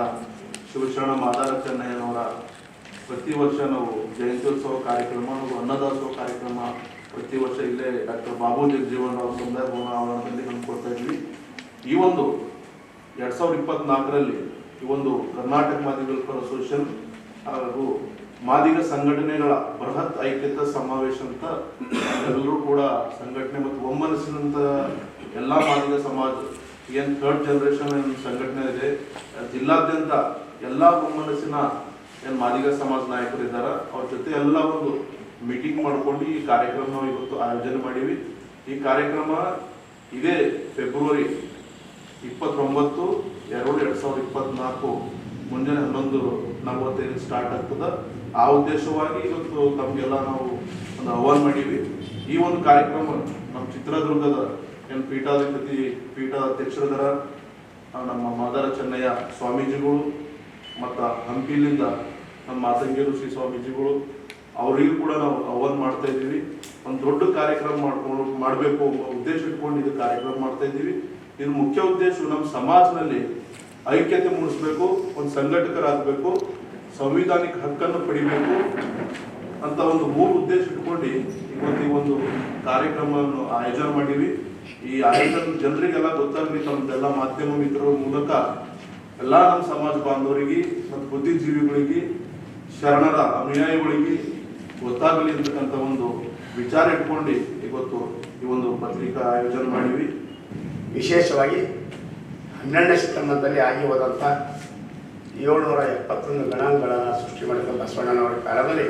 ಶಿವಶರಣ ಮಾದಾರ ಚೆನ್ನಯ್ಯನವರ ಪ್ರತಿ ವರ್ಷ ನಾವು ಜಯಂತ್ಯೋತ್ಸವ ಕಾರ್ಯಕ್ರಮ ಹಾಗೂ ಅನ್ನದಾಸೋಹ ಕಾರ್ಯಕ್ರಮ ಪ್ರತಿ ವರ್ಷ ಇಲ್ಲೇ ಡಾಕ್ಟರ್ ಬಾಬು ಜಗಜೀವನ್ ರಾವ್ ಸಮುದಾಯ ಭವನ ಆವರಣದಲ್ಲಿ ಹಮ್ಮಿಕೊಳ್ತಾ ಇದ್ವಿ. ಈ ಒಂದು ಎರಡ್ ಸಾವಿರದ ಇಪ್ಪತ್ನಾಲ್ಕರಲ್ಲಿ ಈ ಒಂದು ಕರ್ನಾಟಕ ಮಾದಿಗಳ ಅಸೋಸಿಯೇಷನ್ ಹಾಗೂ ಮಾದಿಗ ಸಂಘಟನೆಗಳ ಬೃಹತ್ ಐಕ್ಯತಾ ಸಮಾವೇಶ ಅಂತ ಎಲ್ಲರೂ ಕೂಡ ಸಂಘಟನೆ ಮತ್ತು ಒಮ್ಮನಸ್ಸಿನಂತ ಎಲ್ಲ ಮಾದಿಗ ಸಮಾಜ ಏನು ಥರ್ಡ್ ಜನರೇಷನ್ ಏನು ಸಂಘಟನೆ ಇದೆ ಜಿಲ್ಲಾದ್ಯಂತ ಎಲ್ಲ ಒಮ್ಮನಸ್ಸಿನ ಏನು ಮಾದಿಗ ಸಮಾಜ ನಾಯಕರಿದ್ದಾರೆ, ಅವ್ರ ಜೊತೆ ಎಲ್ಲ ಒಂದು ಮೀಟಿಂಗ್ ಮಾಡ್ಕೊಂಡು ಈ ಕಾರ್ಯಕ್ರಮ ಇವತ್ತು ಆಯೋಜನೆ ಮಾಡೀವಿ. ಈ ಕಾರ್ಯಕ್ರಮ ಇದೇ ಫೆಬ್ರವರಿ ಇಪ್ಪತ್ತೊಂಬತ್ತು, ಎರಡು ಎರಡ್ ಸಾವಿರದ ಇಪ್ಪತ್ನಾಲ್ಕು ಮುಂಜಾನೆ ಹನ್ನೊಂದು, ನಲವತ್ತೈದು ಸ್ಟಾರ್ಟ್ ಆಗ್ತದ. ಆ ಉದ್ದೇಶವಾಗಿ ಇವತ್ತು ತಮಗೆಲ್ಲ ನಾವು ಒಂದು ಆಹ್ವಾನ ಮಾಡೀವಿ. ಈ ಒಂದು ಕಾರ್ಯಕ್ರಮ ನಮ್ಮ ಚಿತ್ರದುರ್ಗದ ಏನು ಪೀಠಾಧಿಪತಿ ಪೀಠ ಅಧ್ಯಕ್ಷರದರ ನಮ್ಮ ಮಾದಾರ ಚೆನ್ನಯ್ಯ ಸ್ವಾಮೀಜಿಗಳು, ಮತ್ತು ಹಂಪಿಲಿಂದ ನಮ್ಮ ಮಾತಂಗಿರು ಶ್ರೀ ಸ್ವಾಮೀಜಿಗಳು ಅವರಿಗೂ ಕೂಡ ನಾವು ಆಹ್ವಾನ ಮಾಡ್ತಾ ಇದ್ದೀವಿ. ಒಂದು ದೊಡ್ಡ ಕಾರ್ಯಕ್ರಮ ಮಾಡ್ಕೊಂಡು ಮಾಡಬೇಕು ಉದ್ದೇಶ ಇಟ್ಕೊಂಡು ಇದು ಕಾರ್ಯಕ್ರಮ ಮಾಡ್ತಾ ಇದ್ದೀವಿ. ಇದು ಮುಖ್ಯ ಉದ್ದೇಶ ನಮ್ಮ ಸಮಾಜದಲ್ಲಿ ಐಕ್ಯತೆ ಮೂಡಿಸ್ಬೇಕು, ಒಂದು ಸಂಘಟಕರಾಗಬೇಕು, ಸಂವಿಧಾನಿಕ ಹಕ್ಕನ್ನು ಪಡಿಬೇಕು ಅಂತ ಒಂದು ಮೂರು ಉದ್ದೇಶ ಇಟ್ಕೊಂಡು ಇವತ್ತು ಈ ಒಂದು ಕಾರ್ಯಕ್ರಮವನ್ನು ಆಯೋಜನೆ ಮಾಡೀವಿ ಈ ಆಯೋಜನ ಜನರಿಗೆಲ್ಲ ಗೊತ್ತಾಗಲಿ ತಮ್ಮದೆಲ್ಲ ಮಾಧ್ಯಮ ಮಿತ್ರರ ಮೂಲಕ ಎಲ್ಲ ನಮ್ಮ ಸಮಾಜ ಬಾಂಧವರಿಗೆ ಮತ್ತು ಬುದ್ಧಿಜೀವಿಗಳಿಗೆ ಶರಣರ ಅನುಯಾಯಿಗಳಿಗೆ ಗೊತ್ತಾಗಲಿ ಅಂತಕ್ಕಂಥ ಒಂದು ವಿಚಾರ ಇಟ್ಕೊಂಡು ಇವತ್ತು ಈ ಒಂದು ಪತ್ರಿಕಾ ಆಯೋಜನೆ ಮಾಡೀವಿ ವಿಶೇಷವಾಗಿ ಹನ್ನೆರಡನೇ ಶತಮಾನದಲ್ಲಿ ಆಗಿ ಹೋದಂಥ ಏಳ್ನೂರ ಎಪ್ಪತ್ತೊಂದು ಗಣಾಂಗಗಳನ್ನು ಸೃಷ್ಟಿ ಮಾಡಿದ ಬಸವಣ್ಣನವರ ಕಾಲದಲ್ಲಿ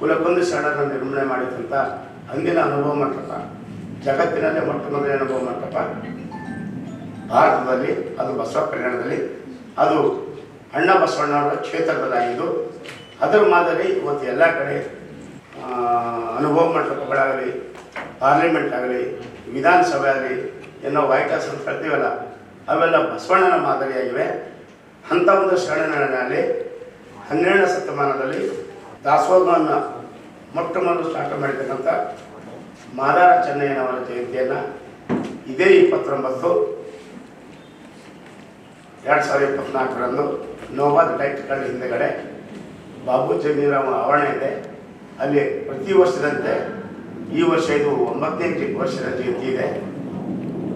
ಕುಲಕೊಂದು ಶರಣರ ನಿರ್ಮೂಲನೆ ಮಾಡಿದಂಥ ಅಂದಿನ ಅನುಭವ ಮಂಟಪ, ಜಗತ್ತಿನಲ್ಲೇ ಮೊಟ್ಟ ಅನುಭವ ಮಂಟಪ. ಭಾರತದಲ್ಲಿ, ಅದು ಬಸವ ಕಲ್ಯಾಣದಲ್ಲಿ, ಅದು ಅಣ್ಣ ಬಸವಣ್ಣವರ ಕ್ಷೇತ್ರದಲ್ಲಾಗಿದ್ದು ಅದರ ಮಾದರಿ ಇವತ್ತು ಎಲ್ಲ ಕಡೆ ಅನುಭವ ಮಂಟಪಗಳಾಗಲಿ ಪಾರ್ಲಿಮೆಂಟ್ ಆಗಲಿ, ವಿಧಾನಸಭೆ ಆಗಲಿ, ಏನೋ ವೈಟ್ ಹೌಸ್ ಅಂತ ಕರಿತೀವಲ್ಲ ಅವೆಲ್ಲ ಬಸವಣ್ಣನ ಮಾದರಿಯಾಗಿವೆ ಅಂಥ ಒಂದು ಶರಣನಲ್ಲಿ ಹನ್ನೆರಡನೇ ಶತಮಾನದಲ್ಲಿ ದಾಸೋಹವನ್ನು ಮೊಟ್ಟ ಮೊದಲು ಸ್ಟಾರ್ಟ್ ಮಾಡಿರ್ತಕ್ಕಂಥ ಮಾದಾರ ಚೆನ್ನಯ್ಯನವರ ಜಯಂತಿಯನ್ನು ಇದೇ ಇಪ್ಪತ್ತೊಂಬತ್ತು, ಎರಡು ಸಾವಿರದ ಇಪ್ಪತ್ನಾಲ್ಕರಂದು ನೋವಾದ ಟೈಟ್ಗಳ ಹಿಂದೆಗಡೆ ಬಾಬು ಜಮೀರಾಮ ಆವರಣ ಇದೆ. ಅಲ್ಲಿ ಪ್ರತಿ ವರ್ಷದಂತೆ ಈ ವರ್ಷ ಇದು ಒಂಬತ್ತನೇ ವರ್ಷದ ಜಯಂತಿ ಇದೆ.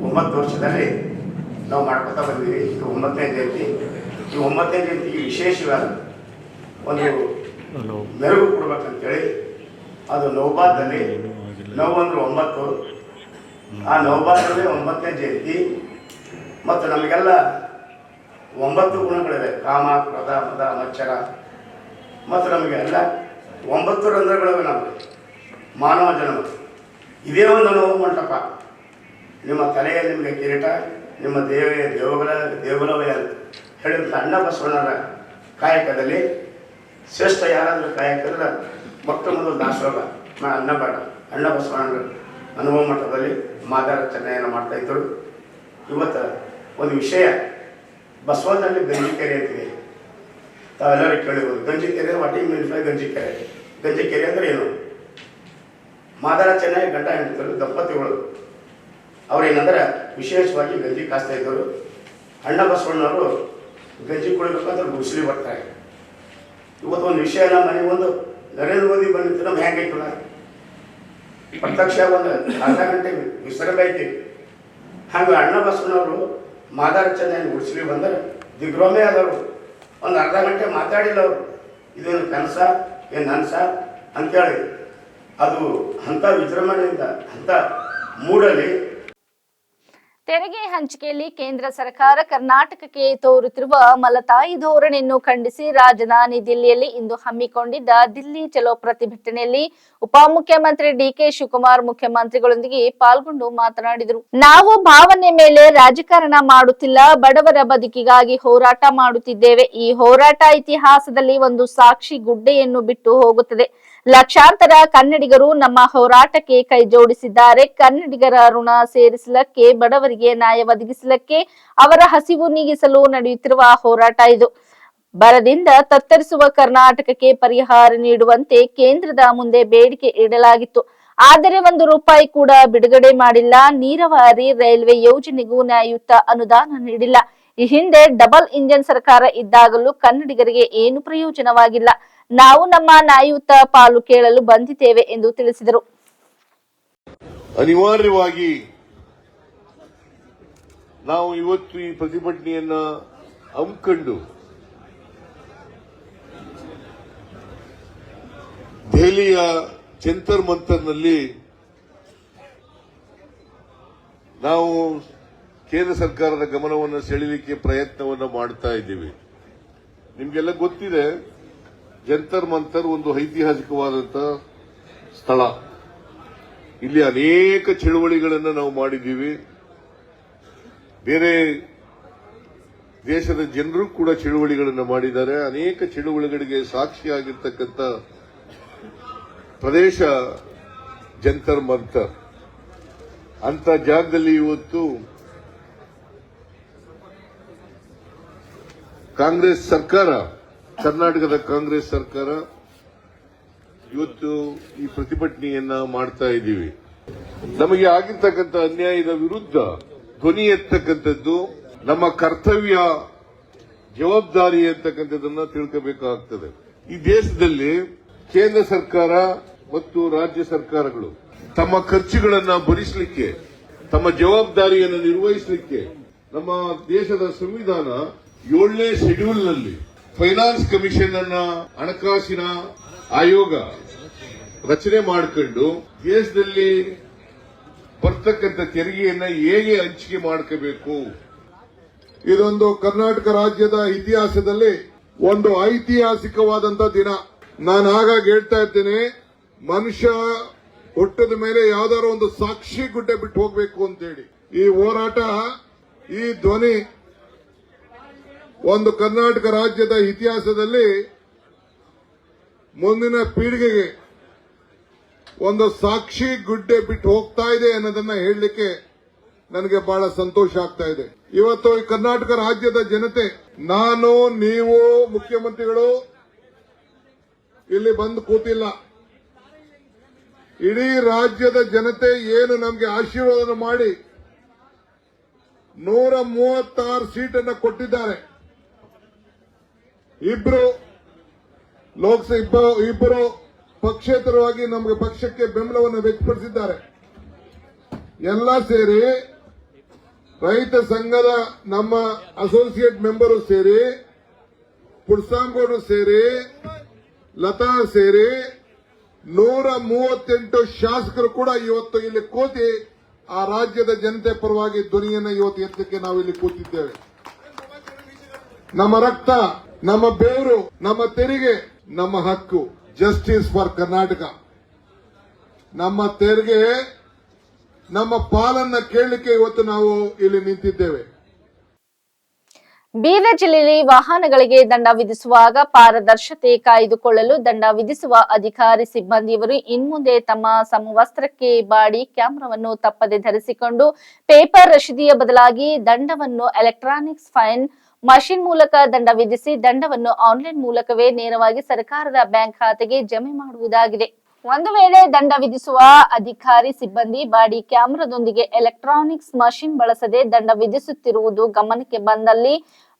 ಒಂಬತ್ತು ವರ್ಷದಲ್ಲಿ ನಾವು ಮಾಡ್ಕೊತಾ ಬಂದಿದ್ದೀವಿ ಇದು ಒಂಬತ್ತನೇ ಜಯಂತಿ. ಈ ಒಂಬತ್ತನೇ ಜಯಂತಿಗೆ ವಿಶೇಷವಾದ ಒಂದು ಮೆರುಗು ಕೊಡ್ಬೇಕಂತೇಳಿ ಅದು ನೌಬಾದಲ್ಲಿ ನೋವು ಅಂದ್ರೆ ಒಂಬತ್ತು. ಆ ನೌಬಾದಲ್ಲಿ ಒಂಬತ್ತನೇ ಜಯಂತಿ. ಮತ್ತು ನಮಗೆಲ್ಲ ಒಂಬತ್ತು ಗುಣಗಳಿವೆ. ಕಾಮ ಕ್ರದ ಮದ ಮಚ್ಚರ. ಮತ್ತು ನಮಗೆ ಎಲ್ಲ ಒಂಬತ್ತು ರಂಧ್ರಗಳಿವೆ ನಮಗೆ. ಮಾನವ ಜನ್ಮ. ಇದೇ ಒಂದು ನೋವು ಮಂಟಪ. ನಿಮ್ಮ ತಲೆಯ ನಿಮಗೆ ಕಿರೀಟ, ನಿಮ್ಮ ದೇವೆಯ ದೇವಗಳ ದೇವಲವೇ ಅಂತ ಹೇಳಿದಂಥ ಅಣ್ಣ ಬಸವಣ್ಣರ ಕಾಯಕದಲ್ಲಿ ಶ್ರೇಷ್ಠ ಯಾರಾದರೂ ಕಾಯಕದ್ರೆ ಮೊಟ್ಟ ಮೊದಲು ದಾಸೋಹ, ಮ- ಅನ್ನಬೇಡ ಅಣ್ಣ ಬಸವಣ್ಣರ ಅನುಭವ ಮಠದಲ್ಲಿ ಮಾದಾರ ಮಾಡ್ತಾಯಿದ್ದರು ಇವತ್ತು ಒಂದು ವಿಷಯ ಬಸವನಲ್ಲಿ ಗಂಜಿಕೆರೆ ಅಂತಿದೆ ತಾವೆಲ್ಲರೂ ಕೇಳಿರ್ಬೋದು. ಗಂಜಿಕೆರೆ ವಾಟ್ ಈ ಮೀನ್ಸ್ ಬೈ ಗಂಜಿ ಕೆರೆ ಅಂದ್ರೆ ಏನು? ಮಾದಾರ ಚೆನ್ನಾಗಿ ಗಂಟ ಹೆಂಡತಿಗಳು ದಂಪತಿಗಳು. ಅವ್ರೇನಂದ್ರೆ ವಿಶೇಷವಾಗಿ ಗಂಜಿ ಕಾಸ್ತಾ ಇದ್ದರು ಅಣ್ಣ ಬಸವಣ್ಣವರು ಗಂಜಿ ಕುಡಿಬೇಕಂದ್ರೆ ಗುಡಿಸಲಿ ಬರ್ತಾರೆ. ಇವತ್ತು ಒಂದು ವಿಷಯ ನಮ್ಮ ಮನೆಗೆ ಒಂದು ನರೇಂದ್ರ ಮೋದಿ ಬಂದಿತ್ತು ನಮ್ಮ ಐತಲ್ಲ ಪ್ರತ್ಯಕ್ಷ ಒಂದು ಅರ್ಧ ಗಂಟೆ ವಿಸರಬೇಕು ಹಾಗೆ ಅಣ್ಣ ಬಸವಣ್ಣವರು ಮಾದಾರ ಚೆನ್ನಾಗಿ ಗುಡಿಸಲಿ ಬಂದರೆ ದಿಗ್ರೋಮೆ ಆದವರು. ಒಂದು ಅರ್ಧ ಗಂಟೆ ಮಾತಾಡಿಲ್ಲ ಅವರು. ಇದೇನು ಕನಸ? ಏನು ನನ್ಸ ಅಂತೇಳಿ. ಅದು ಅಂಥ ವಿಜೃಂಭಣೆಯಿಂದ ಅಂಥ ಮೂಡಲ್ಲಿ ತೆರಿಗೆ ಹಂಚಿಕೆಯಲ್ಲಿ ಕೇಂದ್ರ ಸರ್ಕಾರ ಕರ್ನಾಟಕಕ್ಕೆ ತೋರುತ್ತಿರುವ ಮಲತಾಯಿ ಧೋರಣೆಯನ್ನು ಖಂಡಿಸಿ ರಾಜಧಾನಿ ದಿಲ್ಲಿಯಲ್ಲಿ ಇಂದು ಹಮ್ಮಿಕೊಂಡಿದ್ದ ದಿಲ್ಲಿ ಚಲೋ ಪ್ರತಿಭಟನೆಯಲ್ಲಿ ಉಪಮುಖ್ಯಮಂತ್ರಿ ಡಿಕೆ ಶಿವಕುಮಾರ್ ಮುಖ್ಯಮಂತ್ರಿಗಳೊಂದಿಗೆ ಪಾಲ್ಗೊಂಡು ಮಾತನಾಡಿದರು. ನಾವು ಭಾವನೆ ಮೇಲೆ ರಾಜಕಾರಣ ಮಾಡುತ್ತಿಲ್ಲ, ಬಡವರ ಬದುಕಿಗಾಗಿ ಹೋರಾಟ ಮಾಡುತ್ತಿದ್ದೇವೆ. ಈ ಹೋರಾಟ ಇತಿಹಾಸದಲ್ಲಿ ಒಂದು ಸಾಕ್ಷಿ ಗುಡ್ಡೆಯನ್ನು ಬಿಟ್ಟು ಹೋಗುತ್ತದೆ. ಲಕ್ಷಾಂತರ ಕನ್ನಡಿಗರು ನಮ್ಮ ಹೋರಾಟಕ್ಕೆ ಕೈ ಜೋಡಿಸಿದ್ದಾರೆ. ಕನ್ನಡಿಗರ ಋಣ ಸೇರಿಸಲಕ್ಕೆ, ಬಡವರಿಗೆ ನ್ಯಾಯ ಒದಗಿಸಲಕ್ಕೆ ಅವರ ಹಸಿವು ನೀಗಿಸಲು ನಡೆಯುತ್ತಿರುವ ಹೋರಾಟ ಇದು. ಬರದಿಂದ ತತ್ತರಿಸುವ ಕರ್ನಾಟಕಕ್ಕೆ ಪರಿಹಾರ ನೀಡುವಂತೆ ಕೇಂದ್ರದ ಮುಂದೆ ಬೇಡಿಕೆ ಇಡಲಾಗಿತ್ತು. ಆದರೆ ಒಂದು ರೂಪಾಯಿ ಕೂಡ ಬಿಡುಗಡೆ ಮಾಡಿಲ್ಲ. ನೀರಾವರಿ ರೈಲ್ವೆ ಯೋಜನೆಗೂ ನ್ಯಾಯಯುತ ಅನುದಾನ ನೀಡಿಲ್ಲ. ಈ ಹಿಂದೆ ಡಬಲ್ ಇಂಜಿನ್ ಸರ್ಕಾರ ಇದ್ದಾಗಲೂ ಕನ್ನಡಿಗರಿಗೆ ಏನು ಪ್ರಯೋಜನವಾಗಿಲ್ಲ. ನಾವು ನಮ್ಮ ನ್ಯಾಯಯುತ ಪಾಲು ಕೇಳಲು ಬಂದಿದ್ದೇವೆ ಎಂದು ತಿಳಿಸಿದರು. ಅನಿವಾರ್ಯವಾಗಿ ನಾವು ಇವತ್ತು ಈ ಪ್ರತಿಭಟನೆಯನ್ನ ಹಮ್ಮಿಕೊಂಡು ದೆಹಲಿಯ ಜಂತರ್ ಮಂತರ್ನಲ್ಲಿ ನಾವು ಕೇಂದ್ರ ಸರ್ಕಾರದ ಗಮನವನ್ನು ಸೆಳೆಯಲಿಕ್ಕೆ ಪ್ರಯತ್ನವನ್ನು ಮಾಡ್ತಾ ಇದ್ದೀವಿ. ನಿಮಗೆಲ್ಲ ಗೊತ್ತಿದೆ ಜಂತರ್ ಮಂತರ್ ಒಂದು ಐತಿಹಾಸಿಕವಾದಂತಹ ಸ್ಥಳ. ಇಲ್ಲಿ ಅನೇಕ ಚಳುವಳಿಗಳನ್ನು ನಾವು ಮಾಡಿದ್ದೀವಿ. ಬೇರೆ ದೇಶದ ಜನರು ಕೂಡ ಚಳುವಳಿಗಳನ್ನು ಮಾಡಿದ್ದಾರೆ. ಅನೇಕ ಚಳುವಳಿಗಳಿಗೆ ಸಾಕ್ಷಿಯಾಗಿರ್ತಕ್ಕಂಥ ಪ್ರದೇಶ ಜಂತರ್ ಮಂತರ್. ಅಂತ ಜಾಗದಲ್ಲಿ ಇವತ್ತು ಕಾಂಗ್ರೆಸ್ ಸರ್ಕಾರ ಕರ್ನಾಟಕದ ಕಾಂಗ್ರೆಸ್ ಸರ್ಕಾರ ಇವತ್ತು ಈ ಪ್ರತಿಭಟನೆಯನ್ನ ಮಾಡ್ತಾ ಇದ್ದೀವಿ. ನಮಗೆ ಆಗಿರ್ತಕ್ಕಂಥ ಅನ್ಯಾಯದ ವಿರುದ್ಧ ಧ್ವನಿ ಎತ್ತಕ್ಕಂಥದ್ದು, ನಮ್ಮ ಕರ್ತವ್ಯ ಜವಾಬ್ದಾರಿ ಅಂತಕ್ಕಂಥದ್ದನ್ನ ತಿಳ್ಕೋಬೇಕಾಗ್ತದೆ. ಈ ದೇಶದಲ್ಲಿ ಕೇಂದ್ರ ಸರ್ಕಾರ ಮತ್ತು ರಾಜ್ಯ ಸರ್ಕಾರಗಳು ತಮ್ಮ ಖರ್ಚುಗಳನ್ನು ಭರಿಸಲಿಕ್ಕೆ, ತಮ್ಮ ಜವಾಬ್ದಾರಿಯನ್ನು ನಿರ್ವಹಿಸಲಿಕ್ಕೆ ನಮ್ಮ ದೇಶದ ಸಂವಿಧಾನ ಏಳನೇ ಶೆಡ್ಯೂಲ್ನಲ್ಲಿ ಫೈನಾನ್ಸ್ ಕಮಿಷನ್ ಅನ್ನ ಹಣಕಾಸಿನ ಆಯೋಗ ರಚನೆ ಮಾಡಿಕೊಂಡು ದೇಶದಲ್ಲಿ ಬರ್ತಕ್ಕಂಥ ತೆರಿಗೆಯನ್ನ ಹೇಗೆ ಹಂಚಿಕೆ ಮಾಡ್ಕೋಬೇಕು. ಇದೊಂದು ಕರ್ನಾಟಕ ರಾಜ್ಯದ ಇತಿಹಾಸದಲ್ಲಿ ಒಂದು ಐತಿಹಾಸಿಕವಾದಂತ ದಿನ. ನಾನು ಆಗಾಗ ಹೇಳ್ತಾ ಇದ್ದೇನೆ ಮನುಷ್ಯ ಹುಟ್ಟದ ಮೇಲೆ ಯಾವ್ದಾದ್ರು ಒಂದು ಸಾಕ್ಷಿ ಗುಡ್ಡೆ ಬಿಟ್ಟು ಹೋಗ್ಬೇಕು ಅಂತೇಳಿ. ಈ ಹೋರಾಟ, ಈ ಧ್ವನಿ ಒಂದು ಕರ್ನಾಟಕ ರಾಜ್ಯದ ಇತಿಹಾಸದಲ್ಲಿ ಮುಂದಿನ ಪೀಳಿಗೆಗೆ ಒಂದು ಸಾಕ್ಷಿ ಗುಡ್ಡೆ ಬಿಟ್ಟು ಹೋಗ್ತಾ ಇದೆ ಅನ್ನೋದನ್ನ ಹೇಳಲಿಕ್ಕೆ ನನಗೆ ಬಹಳ ಸಂತೋಷ ಆಗ್ತಾ ಇದೆ. ಇವತ್ತು ಈ ಕರ್ನಾಟಕ ರಾಜ್ಯದ ಜನತೆ, ನಾನು, ನೀವು, ಮುಖ್ಯಮಂತ್ರಿಗಳು, ಇಲ್ಲಿ ಬಂದು ಕೂತಿಲ್ಲ. ಇಡೀ ರಾಜ್ಯದ ಜನತೆ ಏನು ನಮಗೆ ಆಶೀರ್ವಾದ ಮಾಡಿ ನೂರ ಮೂವತ್ತಾರು ಸೀಟನ್ನು ಕೊಟ್ಟಿದ್ದಾರೆ. ಇಬ್ರು, ಲೋಕಸಭಾ ಇಬ್ಬರು ಪಕ್ಷೇತರವಾಗಿ ನಮಗೆ ಪಕ್ಷಕ್ಕೆ ಬೆಂಬಲವನ್ನು ವ್ಯಕ್ತಪಡಿಸಿದ್ದಾರೆ. ಎಲ್ಲ ಸೇರಿ ರೈತ ಸಂಘದ ನಮ್ಮ ಅಸೋಸಿಯೇಟ್ ಮೆಂಬರು ಸೇರಿ ಪುಡ್ಸಾಂಗೌಡರು ಸೇರಿ, ಲತಾ ಸೇರಿ, ನೂರ ಮೂವತ್ತೆಂಟು ಶಾಸಕರು ಕೂಡ ಇವತ್ತು ಇಲ್ಲಿ ಕೂತಿ ಆ ರಾಜ್ಯದ ಜನತೆ ಪರವಾಗಿ ಧ್ವನಿಯನ್ನು ಇವತ್ತು ಎತ್ತಕ್ಕೆ ನಾವು ಇಲ್ಲಿ ಕೂತಿದ್ದೇವೆ. ನಮ್ಮ ರಕ್ತ ನಮ್ಮ ಬೇರು, ನಮ್ಮ ತೆರಿಗೆ, ನಮ್ಮ ಹಕ್ಕು. ಜಸ್ಟಿಸ್ ಫಾರ್ ಕರ್ನಾಟಕ ನಮ್ಮ ತೆರಿಗೆ, ನಮ್ಮ ಪಾಲನ್ನ ಕೇಳಲಿಕ್ಕೆ ಇವತ್ತು ನಾವು ಇಲ್ಲಿ ನಿಂತಿದ್ದೇವೆ. ಬೀದರ್ ಜಿಲ್ಲೆಯಲ್ಲಿ ವಾಹನಗಳಿಗೆ ದಂಡ ವಿಧಿಸುವಾಗ ಪಾರದರ್ಶತೆ ಕಾಯ್ದುಕೊಳ್ಳಲು ದಂಡ ವಿಧಿಸುವ ಅಧಿಕಾರಿ ಸಿಬ್ಬಂದಿಯವರು ಇನ್ಮುಂದೆ ತಮ್ಮ ಸಮವಸ್ತ್ರಕ್ಕೆ ಬಾಡಿ ಕ್ಯಾಮೆರಾವನ್ನು ತಪ್ಪದೆ ಧರಿಸಿಕೊಂಡು ಪೇಪರ್ ರಶೀದಿಯ ಬದಲಾಗಿ ದಂಡವನ್ನು ಎಲೆಕ್ಟ್ರಾನಿಕ್ಸ್ ಫೈನ್ ಮಷಿನ್ ಮೂಲಕ ದಂಡ ವಿಧಿಸಿ ದಂಡವನ್ನು ಆನ್ಲೈನ್ ಮೂಲಕವೇ ನೇರವಾಗಿ ಸರ್ಕಾರದ ಬ್ಯಾಂಕ್ ಖಾತೆಗೆ ಜಮೆ ಮಾಡುವುದಾಗಿದೆ. ಒಂದು ವೇಳೆ ದಂಡ ವಿಧಿಸುವ ಅಧಿಕಾರಿ ಸಿಬ್ಬಂದಿ ಬಾಡಿ ಕ್ಯಾಮೆರಾದೊಂದಿಗೆ ಎಲೆಕ್ಟ್ರಾನಿಕ್ಸ್ ಮಷಿನ್ ಬಳಸದೆ ದಂಡ ವಿಧಿಸುತ್ತಿರುವುದು ಗಮನಕ್ಕೆ ಬಂದಲ್ಲಿ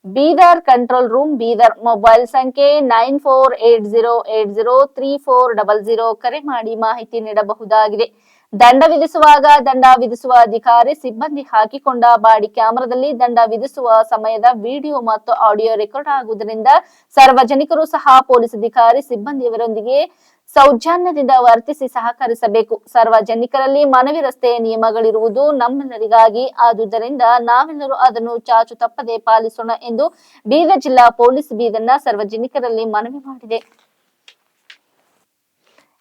Bidar control room, Bidar mobile ಸಂಖ್ಯೆ nine four eight zero eight zero three four double zero ಕರೆ ಮಾಡಿ ಮಾಹಿತಿ ನೀಡಬಹುದಾಗಿದೆ. ದಂಡ ವಿಧಿಸುವಾಗ ದಂಡ ವಿಧಿಸುವ ಅಧಿಕಾರಿ ಸಿಬ್ಬಂದಿ ಹಾಕಿಕೊಂಡ ಬಾಡಿ ಕ್ಯಾಮೆರಾದಲ್ಲಿ ದಂಡ ವಿಧಿಸುವ ಸಮಯದ ವಿಡಿಯೋ ಮತ್ತು ಆಡಿಯೋ ರೆಕಾರ್ಡ್ ಆಗುವುದರಿಂದ ಸಾರ್ವಜನಿಕರು ಸಹ ಪೊಲೀಸ್ ಅಧಿಕಾರಿ ಸಿಬ್ಬಂದಿಯವರೊಂದಿಗೆ ಸೌಜನ್ಯದಿಂದ ವರ್ತಿಸಿ ಸಹಕರಿಸಬೇಕು. ಸಾರ್ವಜನಿಕರಲ್ಲಿ ಮನವಿ ರಸ್ತೆ ನಿಯಮಗಳಿರುವುದು ನಮ್ಮೆಲ್ಲರಿಗಾಗಿ. ಆದುದರಿಂದ ನಾವೆಲ್ಲರೂ ಅದನ್ನು ಚಾಚು ತಪ್ಪದೆ ಪಾಲಿಸೋಣ ಎಂದು ಬೀದರ್ ಜಿಲ್ಲಾ ಪೊಲೀಸ್ ಬೀದರ್ನ ಸಾರ್ವಜನಿಕರಲ್ಲಿ ಮನವಿ ಮಾಡಿದೆ.